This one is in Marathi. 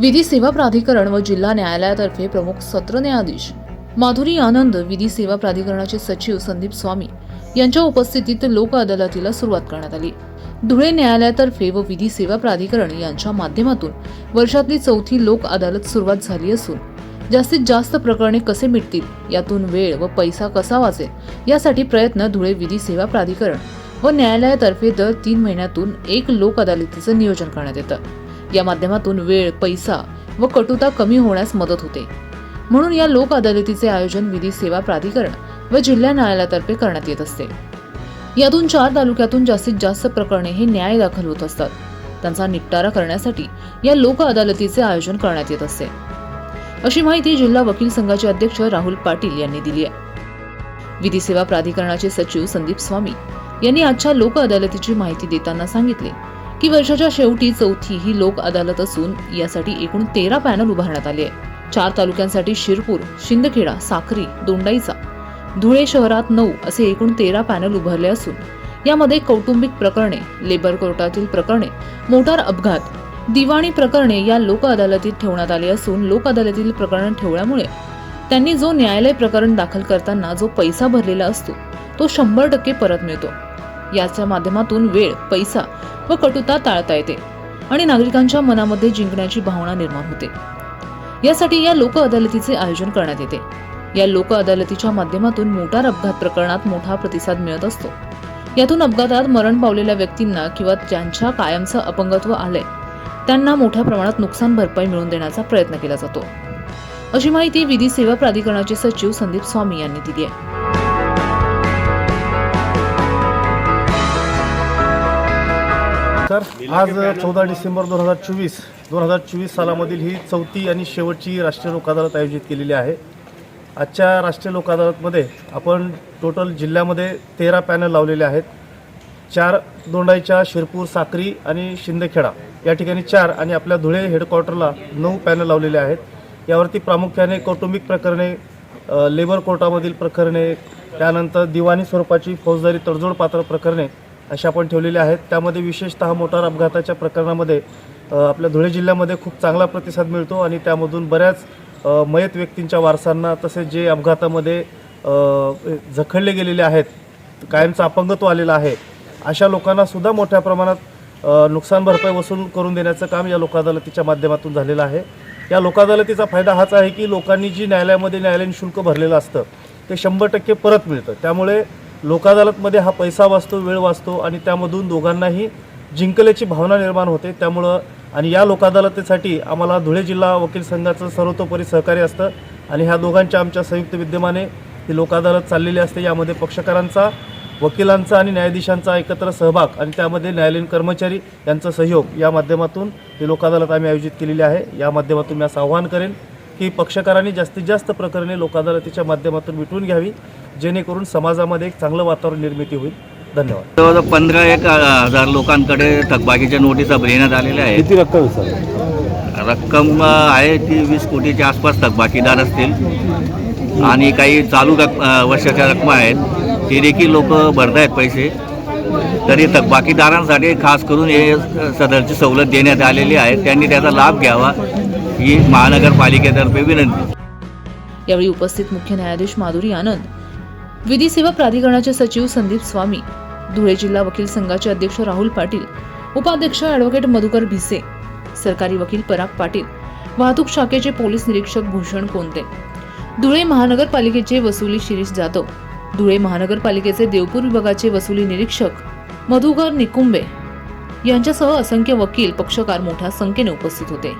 विधी सेवा प्राधिकरण व जिल्हा न्यायालयातर्फे प्रमुख सत्र न्यायाधीश माधुरी आनंद विधी सेवा प्राधिकरणाचे सचिव संदीप स्वामी यांच्या उपस्थितीत लोक अदालतीला सुरुवात करण्यात आली. धुळे न्यायालयातर्फे व विधी सेवा प्राधिकरण यांच्या माध्यमातून वर्षातली चौथी लोक अदालत सुरुवात झाली असून जास्तीत जास्त प्रकरणे कसे मिटतील यातून वेळ व पैसा कसा वाचेल यासाठी प्रयत्न धुळे विधी सेवा प्राधिकरण व न्यायालयातर्फे दर तीन महिन्यातून एक लोक अदालतीचं नियोजन करण्यात येतं. या माध्यमातून वेळ पैसा व कटुता कमी होण्यास मदत होते. म्हणून या लोक अदालतीचे आयोजन विधी सेवा प्राधिकरण व जिल्हा न्यायालयातर्फे करण्यात येत असते. यातून चार तालुक्यातून जास्तीत जास्त प्रकरणे हे न्याय दाखल होत असतात. त्यांचा निपटारा करण्यासाठी या लोक अदालतीचे आयोजन करण्यात येत असते. अशी माहिती जिल्हा वकील संघाचे अध्यक्ष राहुल पाटील यांनी दिली आहे. विधी सेवा प्राधिकरणाचे सचिव संदीप स्वामी यांनी आजच्या लोक अदालतीची माहिती देताना सांगितले की वर्षाच्या शेवटी चौथी ही लोक अदालत असून यासाठी एकूण तेरा पॅनल उभारण्यात आले आहे. चार तालुक्यांसाठी शिरपूर शिंदखेडा साक्री दोंडाईचा धुळे शहरात नऊ असे एकूण तेरा पॅनल उभारले असून यामध्ये कौटुंबिक प्रकरणे लेबर कोर्टातील प्रकरणे मोटार अपघात दिवाणी प्रकरणे या लोक अदालतीत ठेवण्यात आले असून लोक अदालतीतील प्रकरण ठेवल्यामुळे त्यांनी जो न्यायालय प्रकरण दाखल करताना जो पैसा भरलेला असतो तो शंभर टक्के परत मिळतो. याच्या माध्यमातून वेळ पैसा व कटुता टाळता येते आणि नागरिकांच्या मनामध्ये जिंकण्याची भावना निर्माण होते. यासाठी या लोक अदालतीचे आयोजन करण्यात येते. या लोक अदालतीच्या माध्यमातून मोटार अपघात प्रकरणात मोठा प्रतिसाद मिळत असतो. यातून अपघातात मरण पावलेल्या व्यक्तींना किंवा ज्यांच्या कायमचं अपंगत्व आलंय त्यांना मोठ्या प्रमाणात नुकसान भरपाई मिळवून देण्याचा प्रयत्न केला जातो. अशी माहिती विधी सेवा प्राधिकरणाचे सचिव संदीप स्वामी यांनी दिली आहे. सर आज चौदा डिसेंबर दोन हजार चोवीस. दोन हजार चोवीस सालामधील ही चौथी आणि शेवटची राष्ट्रीय लोक अदालत आयोजित केलेली आहे. आजच्या राष्ट्रीय लोक अदालतमध्ये आपण टोटल जिल्ह्यामध्ये तेरा पॅनल लावलेले आहेत. चार दोंडाईच्या शिरपूर साक्री आणि शिंदखेडा. या ठिकाणी चार आणि आपल्या धुळे हेडक्वार्टरला नऊ पॅनल लावलेले आहेत. यावरती प्रामुख्याने कौटुंबिक प्रकरणे लेबर कोर्टामधील प्रकरणे त्यानंतर दिवाणी स्वरूपाची फौजदारी तडजोड पात्र प्रकरणे अशा आपण ठेवलेल्या आहेत. त्यामध्ये विशेषतः मोटार अपघाताच्या प्रकरणामध्ये आपल्या धुळे जिल्ह्यामध्ये खूप चांगला प्रतिसाद मिळतो आणि त्यामधून बऱ्याच मयत व्यक्तींच्या वारसांना तसेच जे अपघातामध्ये जखडले गेलेले आहेत कायमचं अपंगत्व आलेलं आहे अशा लोकांना सुद्धा मोठ्या प्रमाणात नुकसान भरपाई वसूल करून देण्याचं काम या लोक अदालतीच्या माध्यमातून झालेलं आहे. या लोकअदालतीचा फायदा हाच आहे की लोकांनी जी न्यायालयामध्ये न्यायालयीन शुल्क भरलेलं असतं ते शंभर टक्के परत मिळतं. त्यामुळे लोक अदालतमध्ये हा पैसा वाचतो वेळ वाचतो आणि त्यामधून दोघांनाही जिंकल्याची भावना निर्माण होते. त्यामुळं आणि या लोक अदालतीसाठी आम्हाला धुळे जिल्हा वकील संघाचं सर्वतोपरी सहकार्य असतं आणि ह्या दोघांच्या आमच्या संयुक्त विद्यमाने ही लोक अदालत चाललेली असते. यामध्ये पक्षकारांचा वकिलांचा आणि न्यायाधीशांचा एकत्र सहभाग आणि त्यामध्ये न्यायालयीन कर्मचारी यांचा सहयोग या माध्यमातून ही लोक अदालत आम्ही आयोजित केलेली आहे. या माध्यमातून मी असं आवाहन करेन की पक्षकारांनी जास्तीत जास्त प्रकरणे लोक अदालतीच्या माध्यमातून मिटवून घ्यावी जेणेकरून समाजामध्ये एक चांगलं वातावरण निर्मिती होईल. धन्यवाद. जवळजवळ पंधरा एक हजार लोकांकडे थकबाकीच्या नोटिसा देण्यात आलेल्या आहेत. किती रक्कम आहे सर? रक्कम आहे ती वीस कोटीच्या आसपास थकबाकीदार असतील. आणि काही चालू रक वर्षाच्या रकमा आहेत. ते देखील लोक भरत आहेत पैसे. तरी थकबाकीदारांसाठी खास करून हे सदरची सवलत देण्यात आलेली आहे. त्यांनी त्याचा लाभ घ्यावा. ही महानगरपालिकेतर्फे विनंती. यावेळी उपस्थित मुख्य न्यायाधीश माधुरी आनंद विधी सेवा प्राधिकरणाचे सचिव संदीप स्वामी धुळे जिल्हा वकील संघाचे अध्यक्ष राहुल पाटील उपाध्यक्ष ॲडव्होकेट मधुकर भिसे सरकारी वकील पराग पाटील वाहतूक शाखेचे पोलीस निरीक्षक भूषण कोंते धुळे महानगरपालिकेचे वसुली शिरीष जाधव धुळे महानगरपालिकेचे देवपूर विभागाचे वसुली निरीक्षक मधुकर निकुंबे यांच्यासह असंख्य वकील पक्षकार मोठ्या संख्येने उपस्थित होते.